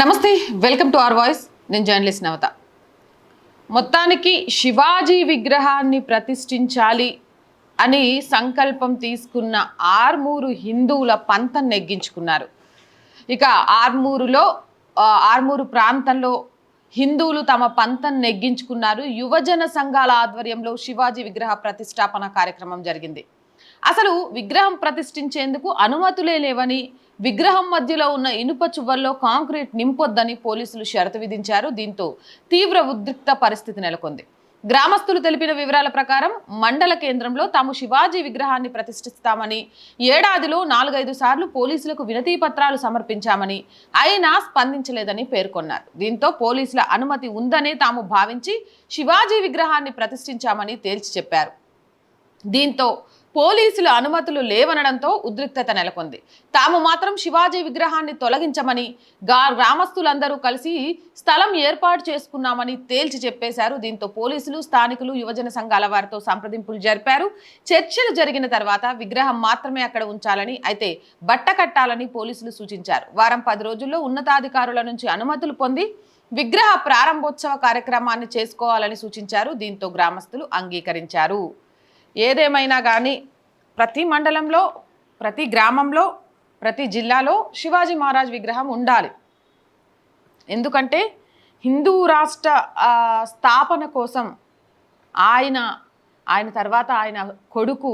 నమస్తే welcome to R voice. నేను journalist నవత. మొత్తానికి శివాజీ విగ్రహాన్ని ప్రతిష్ఠించాలి అని సంకల్పం తీసుకున్న ఆర్మూరు హిందువుల పంతం నెగ్గించుకున్నారు. ఇక ఆర్మూరులో ఆర్మూరు ప్రాంతంలో హిందువులు తమ పంతం నెగ్గించుకున్నారు. యువజన సంఘాల ఆధ్వర్యంలో శివాజీ విగ్రహ ప్రతిష్టాపన కార్యక్రమం జరిగింది. అసలు విగ్రహం ప్రతిష్ఠించేందుకు అనుమతులే లేవని విగ్రహం మధ్యలో ఉన్న ఇనుప చువ్వల్లో కాంక్రీట్ నింపొద్దని పోలీసులు షరతు విధించారు. దీంతో తీవ్ర ఉద్రిక్త పరిస్థితి నెలకొంది. గ్రామస్తులు తెలిపిన వివరాల ప్రకారం మండల కేంద్రంలో తాము శివాజీ విగ్రహాన్ని ప్రతిష్ఠిస్తామని ఏడాదిలో నాలుగైదు సార్లు పోలీసులకు వినతి పత్రాలు సమర్పించామని అయినా స్పందించలేదని పేర్కొన్నారు. దీంతో పోలీసుల అనుమతి ఉందనే తాము భావించి శివాజీ విగ్రహాన్ని ప్రతిష్ఠించామని తేల్చి చెప్పారు. దీంతో పోలీసుల అనుమతులు లేవనడంతో ఉద్రిక్తత నెలకొంది. తాము మాత్రం శివాజీ విగ్రహాన్ని తొలగించమని గా గ్రామస్తులందరూ కలిసి స్థలం ఏర్పాటు చేసుకున్నామని తేల్చి చెప్పేశారు. దీంతో పోలీసులు స్థానికులు యువజన సంఘాల వారితో సంప్రదింపులు జరిపారు. చర్చలు జరిగిన తర్వాత విగ్రహం మాత్రమే అక్కడ ఉంచాలని అయితే బట్ట కట్టాలని పోలీసులు సూచించారు. వారం పది రోజుల్లో ఉన్నతాధికారుల నుంచి అనుమతులు పొంది విగ్రహ ప్రారంభోత్సవ కార్యక్రమాన్ని చేసుకోవాలని సూచించారు. దీంతో గ్రామస్తులు అంగీకరించారు. ఏదేమైనా కానీ ప్రతి మండలంలో ప్రతి గ్రామంలో ప్రతి జిల్లాలో శివాజీ మహారాజ్ విగ్రహం ఉండాలి. ఎందుకంటే హిందూ రాష్ట్ర స్థాపన కోసం ఆయన ఆయన తర్వాత ఆయన కొడుకు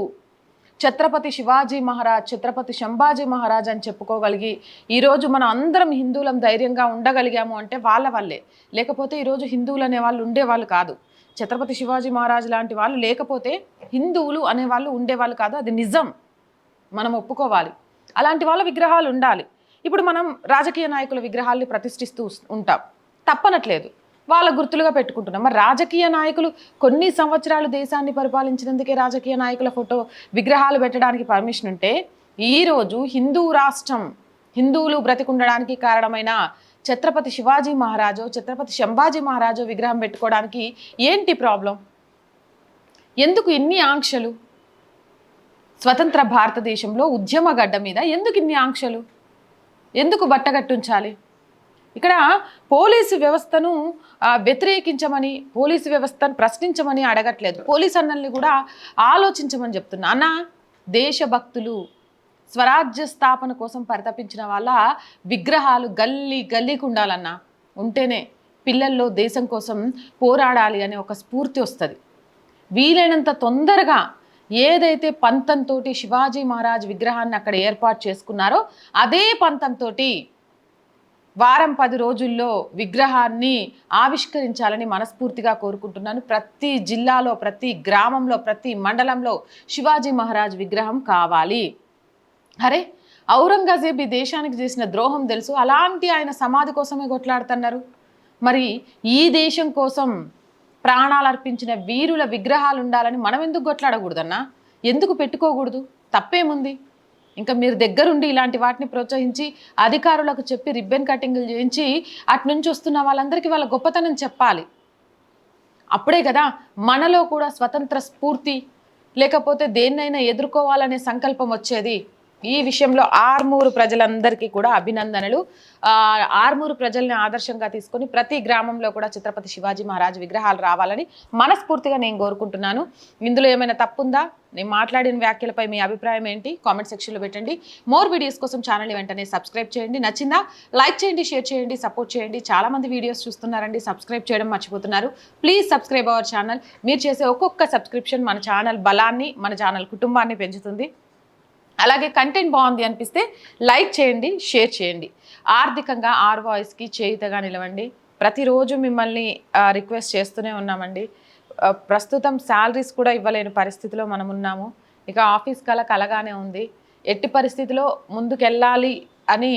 ఛత్రపతి శివాజీ మహారాజ్ ఛత్రపతి శంభాజీ మహారాజ్ అని చెప్పుకోగలిగి ఈరోజు మనం అందరం హిందువులం ధైర్యంగా ఉండగలిగాము అంటే వాళ్ళ వల్లే. లేకపోతే ఈరోజు హిందువులు అనేవాళ్ళు ఉండేవాళ్ళు కాదు. ఛత్రపతి శివాజీ మహారాజ్ లాంటి వాళ్ళు లేకపోతే హిందువులు అనేవాళ్ళు ఉండేవాళ్ళు కాదు. అది నిజం. మనం ఒప్పుకోవాలి. అలాంటి వాళ్ళ విగ్రహాలు ఉండాలి. ఇప్పుడు మనం రాజకీయ నాయకుల విగ్రహాల్ని ప్రతిష్ఠిస్తూ ఉంటాం. తప్పనట్లేదు. వాళ్ళ గుర్తులుగా పెట్టుకుంటున్నాం. మరి రాజకీయ నాయకులు కొన్ని సంవత్సరాలు దేశాన్ని పరిపాలించినందుకే రాజకీయ నాయకుల ఫోటో విగ్రహాలు పెట్టడానికి పర్మిషన్ ఉంటే ఈరోజు హిందూ రాష్ట్రం హిందువులు బ్రతికుండడానికి కారణమైన ఛత్రపతి శివాజీ మహారాజు ఛత్రపతి శంభాజీ మహారాజు విగ్రహం పెట్టుకోవడానికి ఏంటి ప్రాబ్లం? ఎందుకు ఇన్ని ఆంక్షలు? స్వతంత్ర భారతదేశంలో ఉద్యమ గడ్డ మీద ఎందుకు ఇన్ని ఆంక్షలు? ఎందుకు బట్టగట్టుంచాలి ఇక్కడ పోలీసు వ్యవస్థను వ్యతిరేకించమని పోలీసు వ్యవస్థను ప్రశ్నించమని అడగట్లేదు. పోలీస్ అన్నల్ని కూడా ఆలోచించమని చెప్తున్నా. అన్న దేశభక్తులు స్వరాజ్య స్థాపన కోసం పరితపించిన వాళ్ళ విగ్రహాలు గల్లీ గల్లీకి ఉండాలన్నా ఉంటేనే పిల్లల్లో దేశం కోసం పోరాడాలి అనే ఒక స్ఫూర్తి వస్తుంది. వీలైనంత తొందరగా ఏదైతే పంతంతో శివాజీ మహారాజ్ విగ్రహాన్ని అక్కడ ఏర్పాటు చేసుకున్నారో అదే పంతంతో వారం పది రోజుల్లో విగ్రహాన్ని ఆవిష్కరించాలని మనస్ఫూర్తిగా కోరుకుంటున్నాను. ప్రతి జిల్లాలో ప్రతి గ్రామంలో ప్రతి మండలంలో శివాజీ మహారాజ్ విగ్రహం కావాలి. అరే ఔరంగజేబ్ ఈ దేశానికి చేసిన ద్రోహం తెలుసు. అలాంటి ఆయన సమాధి కోసమే కొట్లాడుతున్నారు. మరి ఈ దేశం కోసం ప్రాణాలు అర్పించిన వీరుల విగ్రహాలు ఉండాలని మనం ఎందుకు కొట్లాడకూడదన్నా? ఎందుకు పెట్టుకోకూడదు? తప్పేముంది? ఇంకా మీరు దగ్గరుండి ఇలాంటి వాటిని ప్రోత్సహించి అధికారులకు చెప్పి రిబ్బన్ కటింగ్లు చేయించి అటు నుంచి వస్తున్న వాళ్ళందరికీ వాళ్ళ గొప్పతనం చెప్పాలి. అప్పుడే కదా మనలో కూడా స్వతంత్ర స్ఫూర్తి లేకపోతే దేన్నైనా ఎదుర్కోవాలనే సంకల్పం వచ్చేది. ఈ విషయంలో ఆర్మూరు ప్రజలందరికీ కూడా అభినందనలు. ఆర్మూరు ప్రజల్ని ఆదర్శంగా తీసుకొని ప్రతి గ్రామంలో కూడా ఛత్రపతి శివాజీ మహారాజ్ విగ్రహాలు రావాలని మనస్ఫూర్తిగా నేను కోరుకుంటున్నాను. ఇందులో ఏమైనా తప్పుందా? నేను మాట్లాడిన వ్యాఖ్యలపై మీ అభిప్రాయం ఏంటి? కామెంట్ సెక్షన్లో పెట్టండి. మోర్ వీడియోస్ కోసం ఛానల్ వెంటనే సబ్స్క్రైబ్ చేయండి. నచ్చిందా? లైక్ చేయండి షేర్ చేయండి సపోర్ట్ చేయండి. చాలామంది వీడియోస్ చూస్తున్నారండి సబ్స్క్రైబ్ చేయడం మర్చిపోతున్నారు. Please subscribe our channel. మీరు చేసే ఒక్కొక్క సబ్స్క్రిప్షన్ మన ఛానల్ బలాన్ని మన ఛానల్ కుటుంబాన్ని పెంచుతుంది. అలాగే కంటెంట్ బాగుంది అనిపిస్తే లైక్ చేయండి షేర్ చేయండి. ఆర్థికంగా ఆర్ వాయిస్కి చేయుతగా నిలవండి. ప్రతిరోజు మిమ్మల్ని రిక్వెస్ట్ చేస్తూనే ఉన్నామండి. ప్రస్తుతం శాలరీస్ కూడా ఇవ్వలేని పరిస్థితిలో మనం ఉన్నాము. ఇక ఆఫీస్ కల కలగానే ఉంది. ఎట్టి పరిస్థితిలో ముందుకెళ్ళాలి అని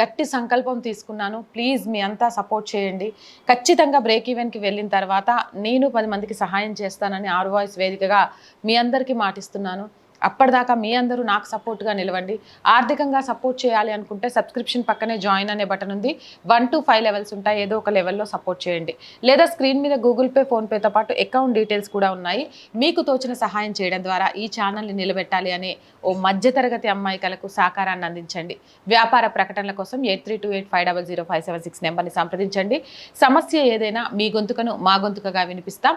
గట్టి సంకల్పం తీసుకున్నాను. ప్లీజ్ మీ అంతా సపోర్ట్ చేయండి. ఖచ్చితంగా బ్రేక్ ఈవెన్కి వెళ్ళిన తర్వాత నేను పది మందికి సహాయం చేస్తానని ఆరు వాయిస్ వేదికగా మీ అందరికీ మాటిస్తున్నాను. అప్పటిదాకా మీ అందరూ నాకు సపోర్ట్గా నిలవండి. ఆర్థికంగా సపోర్ట్ చేయాలి అనుకుంటే సబ్స్క్రిప్షన్ పక్కనే జాయిన్ అనే బటన్ ఉంది. వన్ టు ఫైవ్ లెవెల్స్ ఉంటాయి. ఏదో ఒక లెవెల్లో సపోర్ట్ చేయండి. లేదా స్క్రీన్ మీద గూగుల్ పే ఫోన్పేతో పాటు అకౌంట్ డీటెయిల్స్ కూడా ఉన్నాయి. మీకు తోచిన సహాయం చేయడం ద్వారా ఈ ఛానల్ని నిలబెట్టాలి అనే ఓ మధ్యతరగతి అమ్మాయికలకు సహకారాన్ని అందించండి. వ్యాపార ప్రకటనల కోసం eight three two eight five double zero five seven six నెంబర్ని సంప్రదించండి. సమస్య ఏదైనా మీ గొంతుకను మా గొంతుకగా వినిపిస్తాం.